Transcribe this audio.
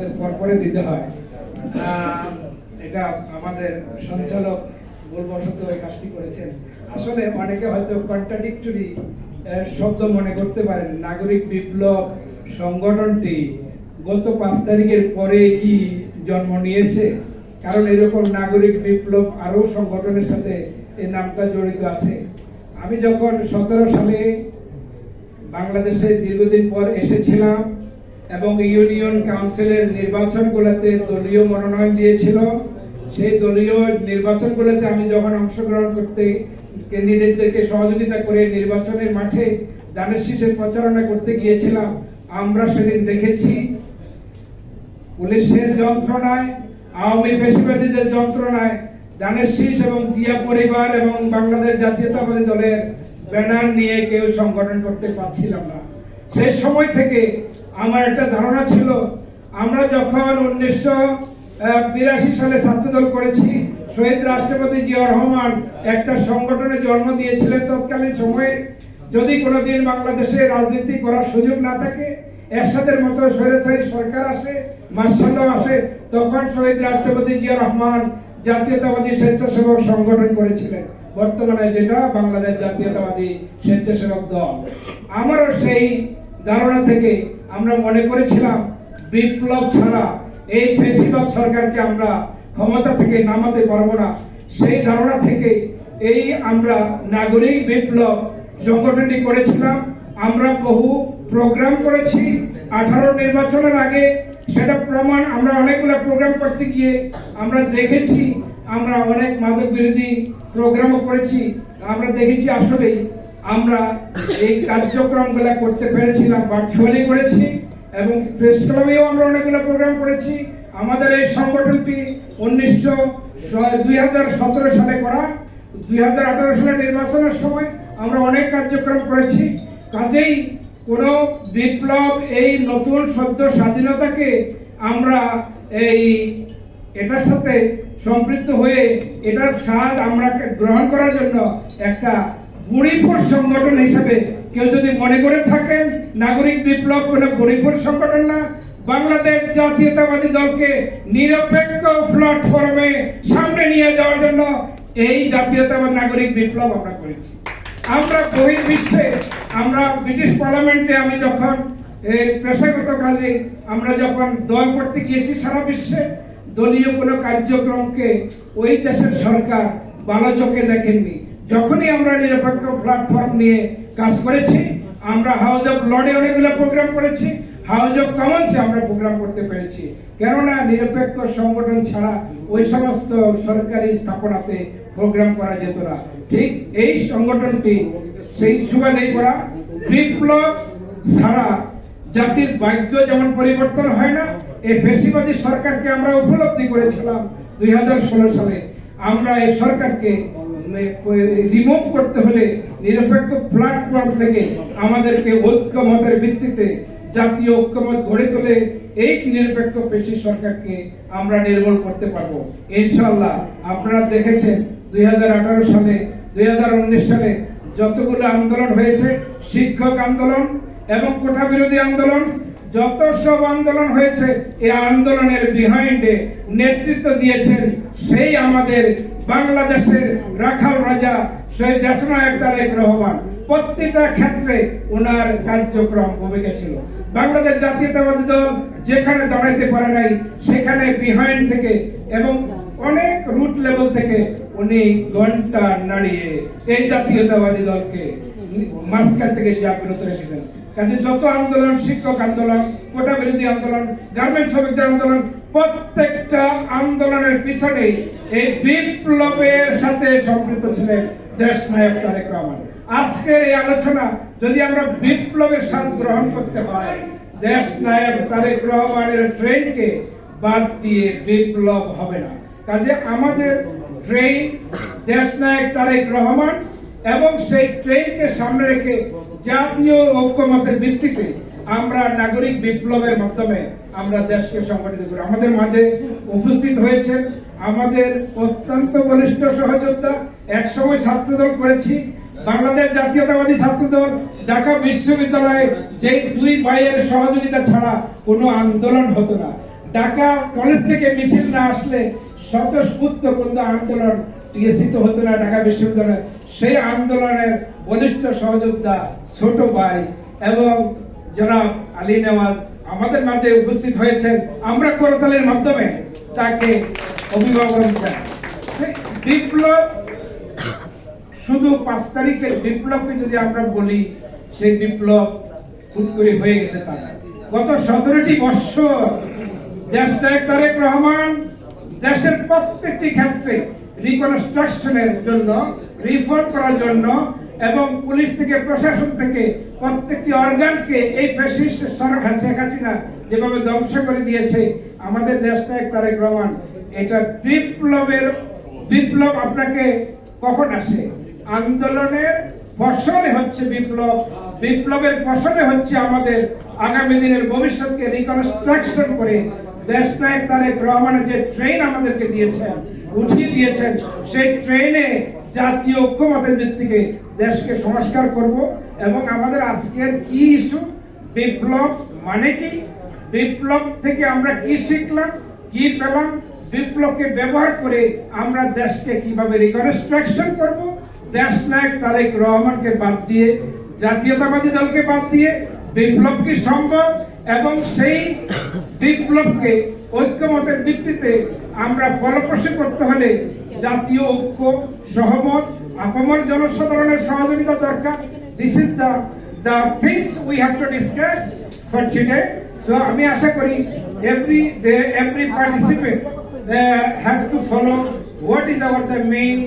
আমাদের পরপরে দিতে হয়। এটা আমাদের সঞ্চালক ভুলবশত এই কাজটি করেছেন। আসলে অনেকে হয়তো কন্ট্রাডিক্টরি শব্দ মনে করতে পারেন। নাগরিক বিপ্লব সংগঠনটি গত পাঁচ তারিখের পরে কি জন্ম নিয়েছে? কারণ এরকম নাগরিক বিপ্লব আরও সংগঠনের সাথে এই নামটা জড়িত আছে। আমি যখন সতেরো সালে বাংলাদেশে দীর্ঘদিন পর এসেছিলাম এবং ইউনিয়ন কাউন্সিলের নির্বাচনগুলোতে দলীয় মনোনয়ন দিয়েছিল। সেই দলীয় নির্বাচনগুলোতে আমি যখন অংশগ্রহণ করতে ক্যান্ডিডেটদেরকে সহযোগিতা করে নির্বাচনের মাঠে দানের শীষের প্রচারণা করতে গিয়েছিলাম, আমরা সেদিন দেখেছি পুলিশের যন্ত্রণায়, আওয়ামী পেশিবাদীদের যন্ত্রণায় দানের শীষ এবং জিয়া পরিবার এবং বাংলাদেশ জাতীয়তাবাদী দলের ব্যানার নিয়ে কেউ সংগঠন করতে পারছিলাম না। সেই সময় থেকে আমার একটা ধারণা ছিল, আমরা যখন উনিশশো বিরাশি সালে ছাত্রদল করেছি, শহীদ রাষ্ট্রপতি জিয়া রহমান একটা সংগঠনে জন্ম দিয়েছিলেন তৎকালীন সময়ে, যদি কোনোদিন বাংলাদেশে রাজনীতি করার সুযোগ না থাকে, এরশাদের মতো স্বৈরাচারী সরকার আসে মার্শাল্লাহ আসে, তখন শহীদ রাষ্ট্রপতি জিয়া রহমান জাতীয়তাবাদী স্বেচ্ছাসেবক সংগঠন করেছিলেন। বর্তমানে যেটা বাংলাদেশ জাতীয়তাবাদী স্বেচ্ছাসেবক দল। আমারও সেই ধারণা থেকে আমরা মনে করেছিলাম বিপ্লব ছাড়া এই ফেসিবাদ সরকারকে আমরা ক্ষমতা থেকে নামাতে পারব না। সেই ধারণা থেকে এই আমরা নাগরিক বিপ্লব সংগঠনটি করেছিলাম। আমরা বহু প্রোগ্রাম করেছি। আঠারো নির্বাচনের আগে সেটা প্রমাণ আমরা অনেকগুলো প্রোগ্রাম করতে গিয়ে আমরা দেখেছি। আমরা অনেক মাদক বিরোধী প্রোগ্রামও করেছি। আমরা দেখেছি আসলেই আমরা এই কার্যক্রমগুলো করতে পেরেছিলাম ভার্চুয়ালি করেছি, এবং প্রেস ক্লাবেও আমরা অনেকগুলো প্রোগ্রাম করেছি। আমাদের এই সংগঠনটি উনিশশো দুই সালে করা, দুই হাজার আঠারো সালে নির্বাচনের সময় আমরা অনেক কার্যক্রম করেছি। কাজেই কোন বিপ্লব এই নতুন সদ্য স্বাধীনতাকে আমরা এই এটার সাথে সম্পৃক্ত হয়ে এটার স্বাদ আমরা গ্রহণ করার জন্য একটা বুড়িপুর সংগঠন হিসেবে কেউ যদি মনে করে থাকেন, নাগরিক বিপ্লব কোনো বুড়িপুর সংগঠন না, বাংলাদেশ জাতীয়তাবাদী দলকে নিরপেক্ষ প্ল্যাটফর্মে সামনে নিয়ে যাওয়ার জন্য এই জাতীয়তাবাদ নাগরিক বিপ্লব আমরা করেছি। আমরা বহির্বিশ্বে, আমরা ব্রিটিশ পার্লামেন্টে আমি যখন পেশাগত কাজে আমরা যখন দল করতে গিয়েছি সারা বিশ্বে, দলীয় কোনো কার্যক্রমকে ওই দেশের সরকার ভালো চোখে দেখেননি। যখনই আমরা নিরপেক্ষ প্ল্যাটফর্ম নিয়ে কাজ করেছি, আমরা হাউস অফ লর্ডে অনেকগুলো প্রোগ্রাম করেছি হাউস অফ কমন্সে আমরা প্রোগ্রাম করতে পেরেছি। কেননা নিরপেক্ষ সংগঠন ছাড়া ওই সমস্ত সরকারি স্থাপনাতে প্রোগ্রাম করা যেত না। ঠিক এই সংগঠনটি সেই সুবাদেই করা বিপ্লব ছাড়া জাতির ভাগ্য যেমন পরিবর্তন হয় না, এই ফেসিবাদী সরকারকে আমরা উপলব্ধি করেছিলাম দুই হাজার ষোলো সালে। আমরা এই সরকারকে রিমুভ করতে হলে নিরপেক্ষ প্ল্যাটফর্ম থেকে আমাদেরকে ঐক্যমতের ভিত্তিতে জাতীয় ঐক্যমত গড়ে তোলে। এই নিরপেক্ষ পেশি সরকারকে আমরা নির্মূল করতে পারব। ইনশাল্লাহ আপনারা দেখেছেন দুই হাজার আঠারো সালে, দুই হাজার উনিশ সালে যতগুলো আন্দোলন হয়েছে, শিক্ষক আন্দোলন এবং কোঠা বিরোধী আন্দোলন যত সব আন্দোলন হয়েছে এই আন্দোলনের বিহাইন্ডে নেতৃত্ব দিয়েছেন সেই আমাদের বাংলাদেশের রাখাল রাজা শহীদ দেশনায়ক তারেক রহমান। প্রত্যেকটা ক্ষেত্রে ওনার কার্যক্রম ভূমিকা ছিল। বাংলাদেশ জাতীয়তাবাদী দল যেখানে দাঁড়াইতে পারে নাই, সেখানে বিহাইন্ড থেকে এবং অনেক রুট লেভেল থেকে উনি ঘণ্টা নাড়িয়ে এই জাতীয়তাবাদী দলকে মাঝখান থেকে জাগ্রত রেখেছেন। কাজে যত আন্দোলন, শিক্ষক আন্দোলন কোটা বিরোধী আন্দোলন গার্মেন্টস শ্রমিকদের আন্দোলন, প্রত্যেকটা আন্দোলনের পিছনে এই বিপ্লবের সাথে সম্পৃক্ত ছিলেন দেশ নায়ক তারেক রহমান। আজকের এই আলোচনা যদি আমরা বিপ্লবের স্বাদ গ্রহণ করতে হয়, দেশ নায়ক তারেক রহমানের ট্রেনকে বাদ দিয়ে বিপ্লব হবে না। কাজে আমাদের ট্রেন দেশ নায়ক তারেক রহমান এবং সেই ট্রেনকে সামনে রেখে জাতীয় ঐক্যমতের ভিত্তিতে আমরা নাগরিক বিপ্লবের মাধ্যমে আমরা দেশকে সংগঠিত করি। আমাদের মাঝে উপস্থিত হয়েছে আমাদের অত্যন্ত বলিষ্ঠ সহযোদ্ধা, একসময় ছাত্রদল করেছি, বাংলাদেশ জাতীয়তাবাদী ছাত্রদল, ঢাকা বিশ্ববিদ্যালয়ে যে দুই ভাইয়ের সহযোগিতা ছাড়া কোনো আন্দোলন হতো না। ঢাকা কলেজ থেকে মিছিল না আসলে স্বতঃস্ফূর্ত কিন্তু আন্দোলন টিএসসি তো হতো না ঢাকা বিশ্ববিদ্যালয়ে। সেই আন্দোলনের বলিষ্ঠ সহযোদ্ধা ছোট ভাই এবং জনাব আলী নেওয়াজ আমাদের মাঝে উপস্থিত হয়েছেন। আমরা করতালের মাধ্যমে তাকে অভিভাবন বিপ্লব শুধু পাঁচ তারিখের বিপ্লবকে যদি আমরা বলি, সেই বিপ্লব হুট করে হয়ে গেছে তা না। গত সতেরোটি বৎসর দেশ নায়ক তারেক রহমান, দেশের প্রত্যেকটি ক্ষেত্রে রিকনস্ট্রাকশনের জন্য রিফর্ম করার জন্য এবং পুলিশ থেকে, প্রশাসন থেকে প্রত্যেকটি অর্গানকে এই ফ্যাসিস্ট সরকার শেখ হাসিনা যেভাবে ধ্বংস করে দিয়েছে, আমাদের দেশ নায়ক তারেক রহমান, এটা বিপ্লবের, বিপ্লব আপনাকে কখন আসে? আন্দোলনের ফসলে হচ্ছে বিপ্লব, বিপ্লবের ফসলে হচ্ছে আমাদের আগামী দিনের ভবিষ্যৎকে রিকনস্ট্রাকশন করে দেশ নায়ক তারেক রহমানের যে ট্রেন আমাদেরকে দিয়েছেন উঠিয়ে দিয়েছেন। সেই ট্রেনে জাতীয় ঐক্যমতের ভিত্তিকে দেশকে সংস্কার করব এবং আমাদের আজকের কি ইস্যু বিপ্লব মানে কি? বিপ্লব থেকে আমরা কি শিখলাম? কি পেলাম? বিপ্লবকে ব্যবহার করে আমরা দেশকে কীভাবে রিকনস্ট্রাকশন করব? দেশ নায়ক তারেক রহমানকে বাদ দিয়ে, জাতীয়তাবাদী দলকে বাদ দিয়ে বিপ্লব কি সম্ভব? এবং সেই বিপ্লবকে ঐক্যমতের ভিত্তিতে আমরা ফলপ্রসূ করতে হলে জাতীয় ঐক্য, সহমত, আপামর জনসাধারণের সহযোগিতা দরকার। This is the the things we have to discuss for today so আমি আশা করি every day every participant have to follow what is our the main